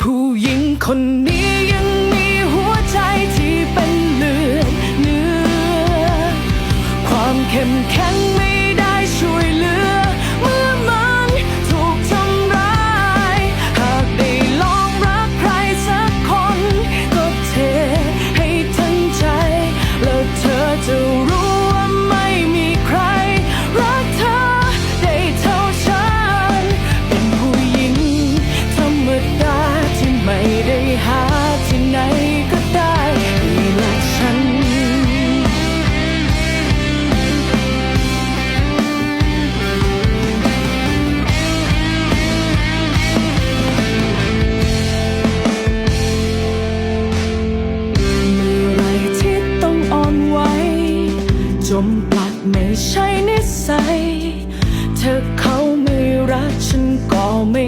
ผู้หญิงคนนี้ยังมีหัวใจที่เป็นเลือดเนื้อ ความเข้มแข็ง จมปลักไม่ใช่นิสัย เธอเขาไม่รักฉันก็ไม่